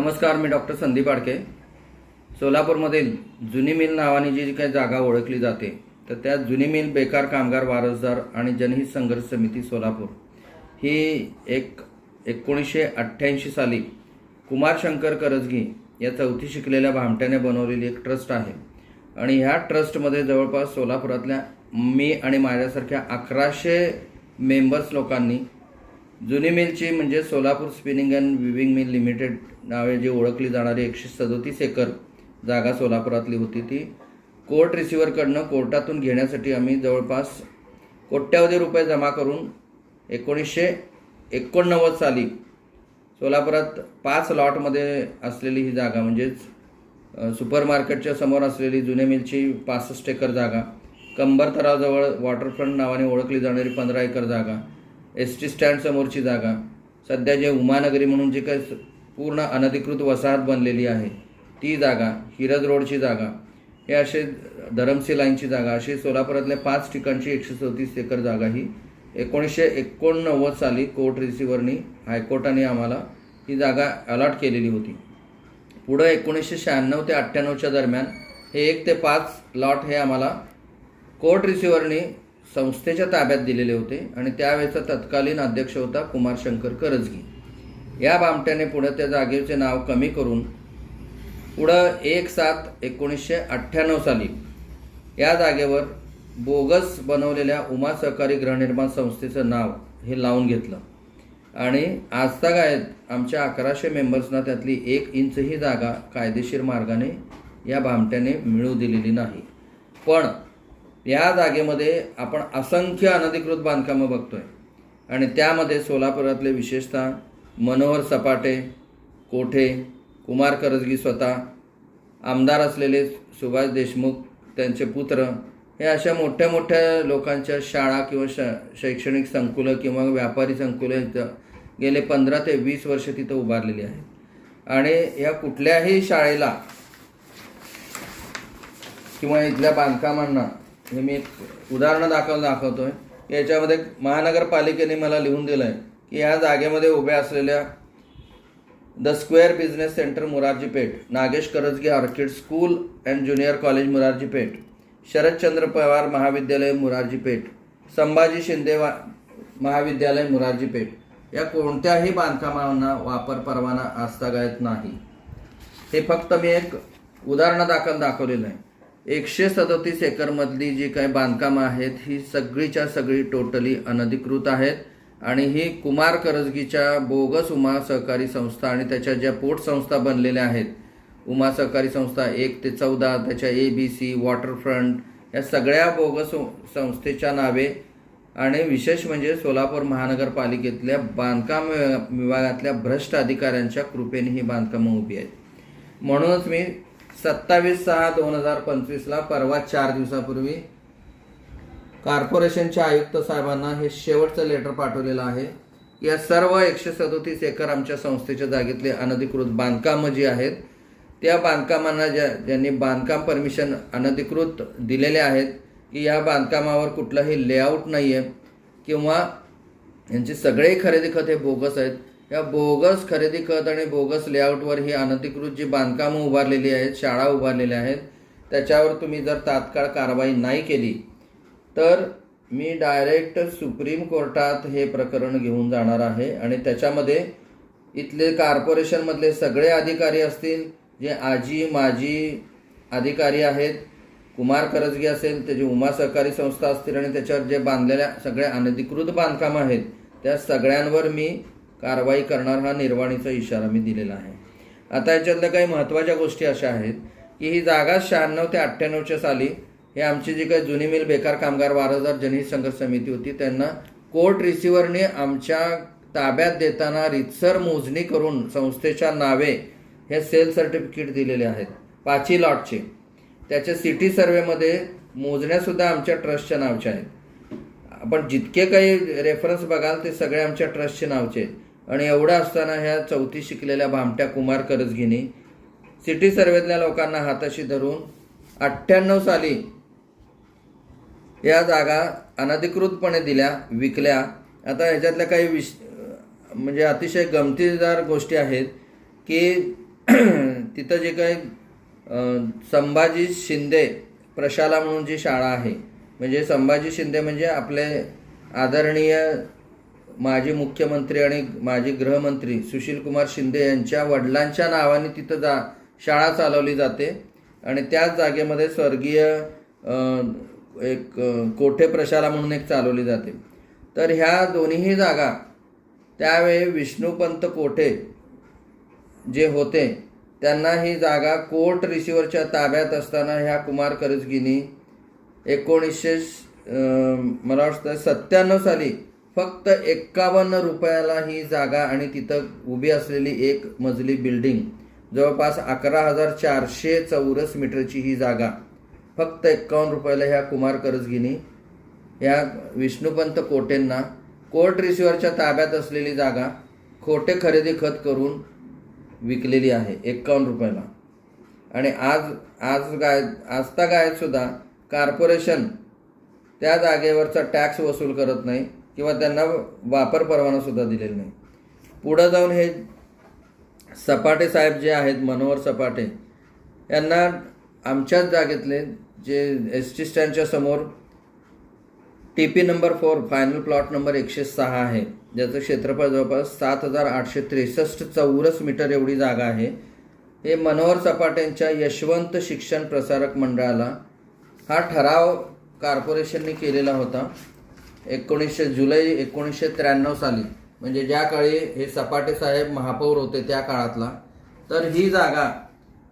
नमस्कार मी डॉक्टर संदीप आडके. सोलापूरमधील जुनी मिल नावाने जी काही जागा ओळखली जाते तर त्या जुनी मिल बेकार कामगार वारसदार आणि जनहित संघर्ष समिती सोलापूर. ही एक एकोणीसशे अठ्ठ्याऐंशी साली कुमार शंकर करजगी या चौथी शिकलेल्या भामट्याने बनवलेली एक ट्रस्ट आहे. आणि ह्या ट्रस्टमध्ये जवळपास सोलापुरातल्या मी आणि माझ्यासारख्या अकराशे मेंबर्स लोकांनी जुनी मिलची म्हणजे Solapur spinning and weaving mill limited नावे जी ओळखली जाणारी एकशे सदोतीस एकर जागा सोलापुरातली होती ती. कोर्ट रिसिव्हरकडनं कोर्टातून घेण्यासाठी आम्ही जवळपास कोट्यावधी रुपये जमा करून एकोणीसशे एकोणनव्वद साली सोलापुरात पाच लॉटमध्ये असलेली ही जागा म्हणजेच सुपर मार्केटच्या समोर असलेली जुने मिलची पासष्ट एकर जागा कंबरतराजवळ वॉटरफ्रंट नावाने ओळखली जाणारी पंधरा एकर जागा एस टी स्टँडसमोरची जागा. सध्या जे उमानगरी म्हणून जी काही स- पूर्ण अनधिकृत वसाहत बनलेली आहे ती जागा हिरज रोडची जागा हे असे धरमसी लाईनची जागा अशी सोलापुरातल्या पाच ठिकाणची एकशे चौतीस एकर जागा ही एकोणीसशे एकोणनव्वद साली कोर्ट रिसिव्हरनी हायकोर्टाने आम्हाला ही जागा अलॉट केलेली होती. पुढं एकोणीसशे शहाण्णव ते अठ्ठ्याण्णवच्या दरम्यान हे एक ते पाच लॉट हे आम्हाला कोर्ट रिसिव्हरनी संस्थेच्या ताब्यात दिलेले होते आणि त्यावेळेचा तत्कालीन अध्यक्ष होता कुमार शंकर करजगी. या बामट्याने पुढं त्या जागेचे नाव कमी करून पुढं एक सात एकोणीसशे अठ्ठ्याण्णव साली या जागेवर बोगस बनवलेल्या उमा सहकारी गृहनिर्माण संस्थेचं नाव हे लावून घेतलं. आणि आजतागायत आमच्या अकराशे मेंबर्सना त्यातली एक इंचही जागा कायदेशीर मार्गाने या भामट्याने मिळू दिलेली नाही. पण या जागेमध्ये आपण असंख्य अनधिकृत बांधकामं बघतो आहे आणि त्यामध्ये सोलापुरातले विशेषतः मनोहर सपाटे कोठे कुमार करजगी स्वतः आमदार असलेले सुभाष देशमुख त्यांचे पुत्र हे अशा मोठ्या मोठ्या लोकांच्या शाळा किंवा श शैक्षणिक संकुलं किंवा व्यापारी संकुलं इथं गेले पंधरा ते वीस वर्ष तिथं उभारलेली आहेत. आणि या कुठल्याही शाळेला किंवा इथल्या बांधकामांना हे मी उदाहरणं दाखव दाखवतोय. याच्यामध्ये महानगरपालिकेने मला लिहून दिलं आहे की या जागेमध्ये उभ्या असलेल्या the square business centre Murarji Peth Nagesh Karajgi orchid school and junior college Murarji Peth Sharadchandra Pawar Mahavidyalaya Murarji Peth Sambhaji Shinde महाविद्यालय मुरारजी पेठ. या कोणत्याही बांधकामांना वापर परवाना आजतागायत नाही. हे फक्त मी एक उदाहरण दाखल दाखवलेलं आहे. एकशे सदोतीस एकरमधली जी काही बांधकामं आहेत ही सगळीच्या सगळी टोटली अनधिकृत आहेत. आणि ही कुमार करजगीच्या बोगस उमा सहकारी संस्था आणि त्याच्या ज्या पोटसंस्था बनलेल्या आहेत उमा सहकारी संस्था एक ते चौदा त्याच्या ए बी सी वॉटरफ्रंट या सगळ्या बोगस संस्थेच्या नावे. आणि विशेष म्हणजे सोलापूर महानगरपालिकेतल्या बांधकाम विभागातल्या भ्रष्ट अधिकाऱ्यांच्या कृपेने ही बांधकामं उभी आहेत. म्हणूनच मी सत्तावीस सहा दोन हजार पंचवीसला परवा चार दिवसापूर्वी कॉर्पोरेशनच्या आयुक्त साहेबांना हे शेवटचं लेटर पाठवलेलं आहे. या सर्व एकशे सदोतीस एकर आमच्या संस्थेच्या जागेतले अनधिकृत बांधकामं जी आहेत त्या बांधकामांना ज्या ज्यांनी बांधकाम परमिशन अनधिकृत दिलेले आहेत की या बांधकामावर कुठलंही लेआउट नाही आहे किंवा यांचे सगळे खरेदी खत हे बोगस आहेत या बोगस खरेदी खत आणि बोगस लेआउटवर ही अनधिकृत जी बांधकामं उभारलेली आहेत शाळा उभारलेल्या आहेत त्याच्यावर तुम्ही जर तात्काळ कारवाई नाही केली तर मी डायरेक्ट सुप्रीम कोर्टात हे प्रकरण घेऊन जाणार आहे आणि त्याच्यामध्ये इथले कॉर्पोरेशनमधले सगळे अधिकारी असतील जे आजी माजी अधिकारी आहेत कुमार करजगी असेल त्याची उमा सहकारी संस्था असतील आणि त्याच्यावर जे बांधलेल्या सगळ्या अनधिकृत बांधकामं आहेत त्या सगळ्यांवर मी कारवाई करणार हा निर्वाणीचा इशारा मी दिलेला आहे. आता याच्यातल्या काही महत्त्वाच्या गोष्टी अशा आहेत की ही जागा शहाण्णव ते अठ्ठ्याण्णवच्या साली हे आमची जी काही जुनी मिल बेकार कामगार वारसदार जनहित संघर्ष समिती होती त्यांना कोर्ट रिसिव्हरने आमच्या ताब्यात देताना रितसर मोजणी करून संस्थेच्या नावे हे सेल सर्टिफिकेट दिलेले आहेत पाची लॉटचे त्याच्या सिटी सर्वेमध्ये मोजण्यासुद्धा आमच्या ट्रस्टच्या नावच्या आहेत. आपण जितके काही रेफरन्स बघाल ते सगळे आमच्या ट्रस्टचे नावचे आहेत. आणि एवढं असताना ह्या चौथी शिकलेल्या भामट्या कुमार करजगिनी सिटी सर्वेतल्या लोकांना हाताशी धरून अठ्ठ्याण्णव साली या जागा अनधिकृतपणे दिल्या विकल्या. आता ह्याच्यातल्या काही विश म्हणजे अतिशय गमतीदार गोष्टी आहेत की तिथं जे काही संभाजी शिंदे प्रशाला म्हणून जी शाळा आहे म्हणजे संभाजी शिंदे म्हणजे आपले आदरणीय माजी मुख्यमंत्री आणि माजी गृहमंत्री सुशीलकुमार शिंदे यांच्या वडिलांच्या नावाने तिथं जा शाळा चालवली जाते. आणि त्याच जागेमध्ये स्वर्गीय एक कोठे प्रशाला म्हणून एक चालवली जाते. तर ह्या दोन्हीही जागा त्यावेळी विष्णुपंत कोठे जे होते त्यांना ही जागा कोर्ट रिसिव्हरच्या ताब्यात असताना ह्या कुमार करजगिनी एकोणीसशे मला वाटतं सत्त्याण्णव साली फक्त एक्कावन्न रुपयाला ही जागा आणि तिथं उभी असलेली एक मजली बिल्डिंग जवळपास अकरा हजार चारशे चौरस मीटरची ही जागा. फक्त एक्कावन्न रुपयाला ह्या कुमार करजगिनी या विष्णुपंत कोटेंना कोर्ट रिसिव्हरच्या ताब्यात असलेली जागा खोटे खरेदी खत करून विकलेली आहे एक्कावन्न रुपयाला. आणि आज आज गाय आजता गायतसुद्धा कॉर्पोरेशन त्या जागेवरचा टॅक्स वसूल करत नाही. किंवा त्यांना वापर परवाना सुद्धा दिलेला नाही. पुढं जाऊन हे सपाटे साहेब जे आहेत मनोहर सपाटे यांना आमच्याच जागेतले जे एस टी स्टँडच्या समोर T P number four final plot number एकशे सहा आहे. ज्याचं क्षेत्रफळ जवळपास सात हजार आठशे त्रेसष्ट चौरस मीटर एवढी जागा आहे. हे मनोहर सपाटेंच्या यशवंत शिक्षण प्रसारक मंडळाला हा ठराव कॉर्पोरेशनने केलेला होता. एकोणीसशे जुलै एकोणीसशे त्र्याण्णव साली म्हणजे ज्या काळी हे सपाटे साहेब महापौर होते त्या काळातला तर ही जागा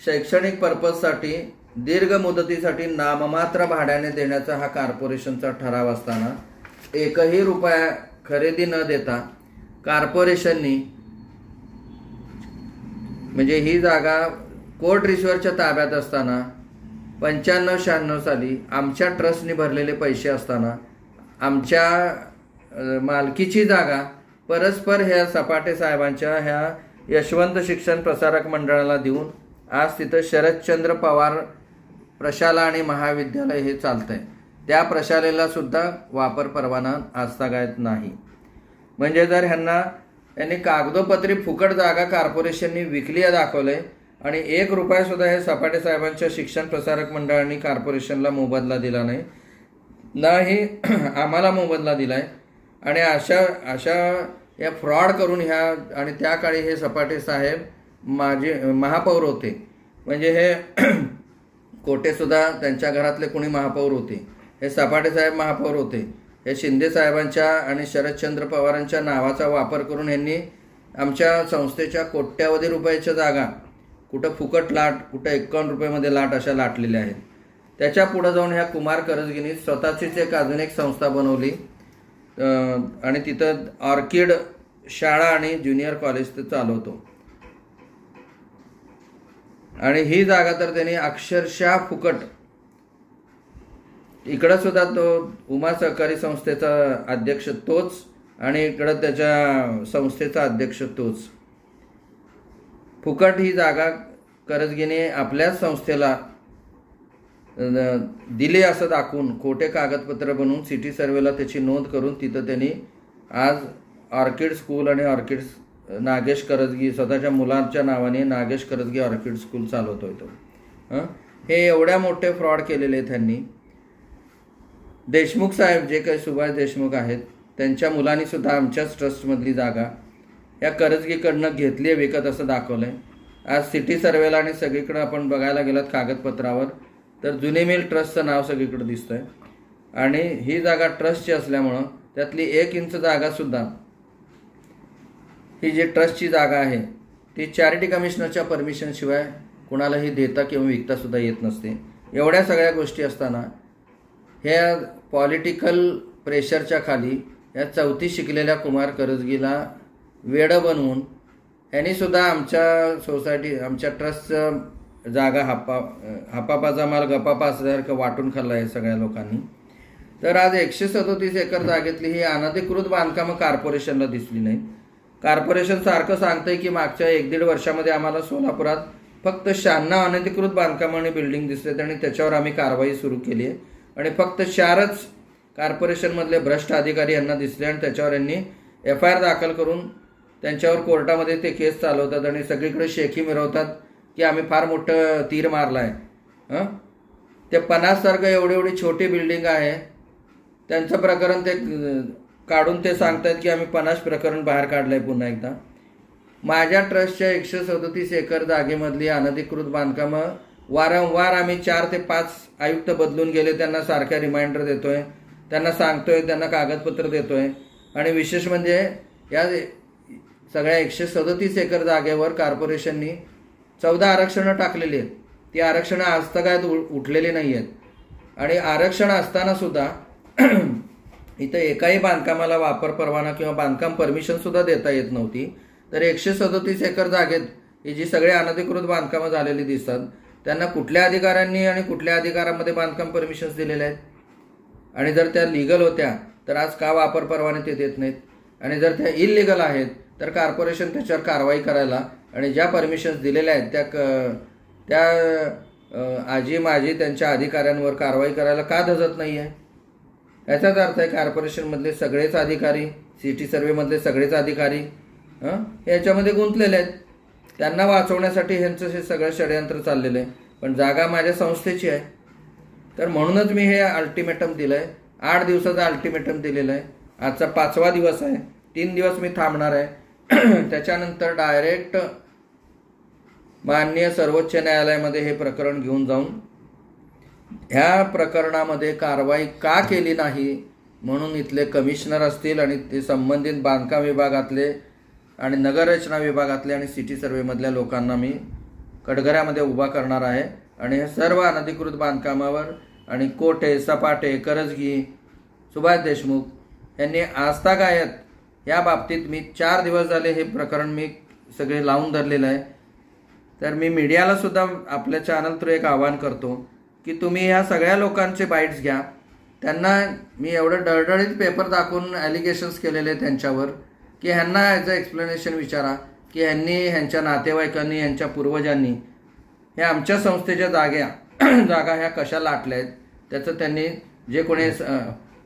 शैक्षणिक पर्पजसाठी दीर्घ मुदतीसाठी नाममात्र भाड्याने देण्याचा हा कॉर्पोरेशनचा ठराव असताना एकही रुपया खरेदी न देता कॉर्पोरेशननी म्हणजे ही जागा कोर्ट रिश्वरच्या ताब्यात असताना पंच्याण्णव शहाण्णव साली आमच्या ट्रस्टनी भरलेले पैसे असताना आमच्या मालकीची जागा परस्पर ह्या सपाटे साहेबांच्या ह्या यशवंत शिक्षण प्रसारक मंडळाला देऊन आज तिथं शरदचंद्र पवार प्रशाला आणि महाविद्यालय हे चालतंय. त्या प्रशालेला सुद्धा वापर परवाना आजतागायत नाही. म्हणजे जर ह्यांना यांनी कागदोपत्री फुकट जागा कॉर्पोरेशननी विकली आहे दाखवलंय आणि एक रुपया सुद्धा हे सपाटे साहेबांच्या शिक्षण प्रसारक मंडळाने कॉर्पोरेशनला मोबदला दिला नाही नाही आम्हाला मोबदला दिला आहे आणि अशा अशा या फ्रॉड करून ह्या आणि त्या काळी हे सपाटे साहेब माझे महापौर होते. म्हणजे हे कोटेसुद्धा त्यांच्या घरातले कोणी महापौर होते. हे सपाटे साहेब महापौर होते. हे शिंदे साहेबांच्या आणि शरदचंद्र पवारांच्या नावाचा वापर करून यांनी आमच्या संस्थेच्या कोट्यावधी रुपयाच्या जागा कुठं फुकट लाट कुठं एक्कावन्न रुपयामध्ये लाट अशा लाटलेल्या आहेत. त्याच्या पुढं जाऊन ह्या कुमार करजगिनी स्वतःचीच एक अजून एक संस्था बनवली. आणि तिथं ऑर्किड शाळा आणि ज्युनियर कॉलेज तर चालवतो. आणि ही जागा तर त्यांनी अक्षरशः फुकट. इकडं सुद्धा तो उमा सहकारी संस्थेचा अध्यक्ष तोच आणि इकडं त्याच्या संस्थेचा अध्यक्ष तोच. फुकट ही जागा करजगिने आपल्याच संस्थेला दिले असं दाखवून खोटे कागदपत्र बनवून सिटी सर्वेला त्याची नोंद करून तिथं त्यांनी आज ऑर्किड स्कूल आणि ऑर्किड नागेश करजगी स्वतःच्या मुलांच्या नावाने नागेश करजगी ऑर्किड स्कूल चालवतोय तो. हां? हे एवढ्या मोठे फ्रॉड केलेले आहेत त्यांनी. देशमुख साहेब जे काही सुभाष देशमुख आहेत त्यांच्या मुलांनी सुद्धा आमच्याच ट्रस्टमधली जागा या करजगीकडनं घेतली आहे विकत असं दाखवलं आहे आज सिटी सर्वेला आणि सगळीकडं आपण बघायला गेलात कागदपत्रावर तर जुने मिल ट्रस्टचं नाव सगळीकडं आहे आणि ही जागा ट्रस्टची असल्यामुळं त्यातली एक इंच जागासुद्धा ही जी ट्रस्टची जागा आहे ती चॅरिटी कमिशनरच्या परमिशनशिवाय कुणालाही देता किंवा विकतासुद्धा येत नसते. एवढ्या सगळ्या गोष्टी असताना ह्या पॉलिटिकल प्रेशरच्या खाली या चौथी शिकलेल्या कुमार करजगीला वेडं बनवून यांनीसुद्धा आमच्या सोसायटी आमच्या ट्रस्टचं जागा हापा हापापाचा माल गपापा असल्यासारखं वाटून खाल्ला आहे सगळ्या लोकांनी. तर आज एकशे सदोतीस एकर जागेतली ही अनधिकृत बांधकामं कॉर्पोरेशनला दिसली नाही कॉर्पोरेशन सारखं सांगतंय की मागच्या एक दीड वर्षामध्ये आम्हाला सोलापुरात फक्त शहाण्णव अनधिकृत बांधकामं आणि बिल्डिंग दिसलेत आणि त्याच्यावर आम्ही कारवाई सुरू केली आहे आणि फक्त चारच कॉर्पोरेशनमधले भ्रष्ट अधिकारी यांना दिसले आणि त्याच्यावर यांनी एफ आय आर दाखल करून त्यांच्यावर कोर्टामध्ये ते केस चालवतात आणि सगळीकडे शेखी मिरवतात. की आम्ही फार मोठं तीर मारलाय. हां? ते पन्नाससारखं एवढी एवढी छोटी बिल्डिंग आहे. त्यांचं प्रकरण ते काढून ते सांगतात की आम्ही पन्नास प्रकरण बाहेर काढलंय पुन्हा एकदा. माझ्या ट्रस्टच्या एकशे सदतीस एकर जागेमधली अनधिकृत बांधकामं वारंवार आम्ही चार ते पाच आयुक्त बदलून गेले त्यांना सारख्या रिमाइंडर देतोय. त्यांना सांगतोय त्यांना कागदपत्र देतोय. आणि विशेष म्हणजे या सगळ्या एकशे सदतीस एकर जागेवर कॉर्पोरेशननी चौदा आरक्षणं टाकलेली आहेत. ती आरक्षणं आजतगायत उ- उठलेली नाही आहेत. आणि आरक्षण असताना सुद्धा इथं एकाही बांधकामाला वापर परवाना किंवा बांधकाम परमिशनसुद्धा देता येत नव्हती. तर एकशे सदोतीस एकर जागेत ही जी सगळी अनधिकृत बांधकामं झालेली दिसतात त्यांना कुठल्या अधिकाऱ्यांनी आणि कुठल्या अधिकारामध्ये बांधकाम परमिशन्स दिलेले आहेत? आणि जर त्या लिगल होत्या तर आज का वापर परवाने ते देत नाहीत? आणि जर त्या इलिगल आहेत तर कॉर्पोरेशन त्याच्यावर कारवाई करायला आणि ज्या परमिशन्स दिलेल्या आहेत त्या क त्या आजी माजी त्यांच्या अधिकाऱ्यांवर कारवाई करायला का धजत नाही आहे याचाच अर्थ आहे कॉर्पोरेशनमधले सगळेच अधिकारी सिटी सर्वेमधले सगळेच अधिकारी हं याच्यामध्ये गुंतलेले आहेत. त्यांना वाचवण्यासाठी ह्यांचं हे सगळं षडयंत्र चाललेलं आहे. पण जागा माझ्या संस्थेची आहे. तर म्हणूनच मी हे अल्टिमेटम दिलं आहे आठ दिवसाचं अल्टिमेटम दिलेलं आहे. आजचा पाचवा दिवस आहे. तीन दिवस मी थांबणार आहे. त्याच्यानंतर डायरेक्ट माननीय सर्वोच्च न्यायालयामध्ये हे प्रकरण घेऊन जाऊन ह्या प्रकरणामध्ये कारवाई का केली नाही म्हणून इथले कमिशनर असतील आणि ते संबंधित बांधकाम विभागातले आणि नगररचना विभागातले आणि सिटी सर्वेमधल्या लोकांना मी कडघऱ्यामध्ये उभा करणार आहे. आणि हे सर्व अनधिकृत बांधकामावर आणि कोठे सपाटे करजगी सुभाष देशमुख यांनी आस्थागायत या बाबतीत मी चार दिवस झाले हे प्रकरण मी सगळे लावून धरलेलं आहे. तर मी मीडियाला सुद्धा आपल्या चॅनल थ्रू एक आवाहन करतो की तुम्ही ह्या सगळ्या लोकांचे बाईट्स घ्या. त्यांना मी एवढं डळडळीत पेपर दाखवून ॲलिगेशन्स केलेले त्यांच्यावर की ह्यांना ॲज अ एक्सप्लेनेशन विचारा की ह्यांनी ह्यांच्या नातेवाईकांनी ह्यांच्या पूर्वजांनी ह्या आमच्या संस्थेच्या जाग्या जागा ह्या कशा लाटल्या आहेत त्याचं त्यांनी जे कोणी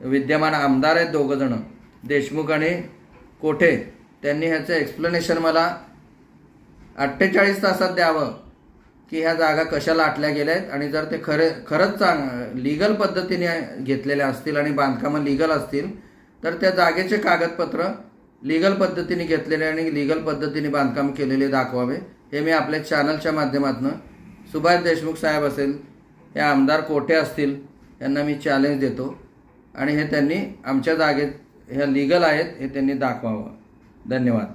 विद्यमान आमदार आहेत दोघंजणं देशमुख आणि कोठे त्यांनी ह्याचं एक्सप्लेनेशन मला अठ्ठेचाळीस तासात द्यावं की ह्या जागा कशा लाटल्या गेल्या आहेत आणि जर ते खरे खरंच चांग लिगल पद्धतीने घेतलेल्या असतील आणि बांधकामं लिगल असतील तर त्या जागेचे कागदपत्र लिगल पद्धतीने घेतलेले आणि लिगल पद्धतीने बांधकाम केलेले दाखवावे. हे मी आपल्या चॅनलच्या माध्यमातून सुभाष देशमुख साहेब असेल हे आमदार कोठे असतील यांना मी चॅलेंज देतो. आणि हे त्यांनी आमच्या जागेत ह्या लिगल आहेत हे त्यांनी दाखवावं. धन्यवाद.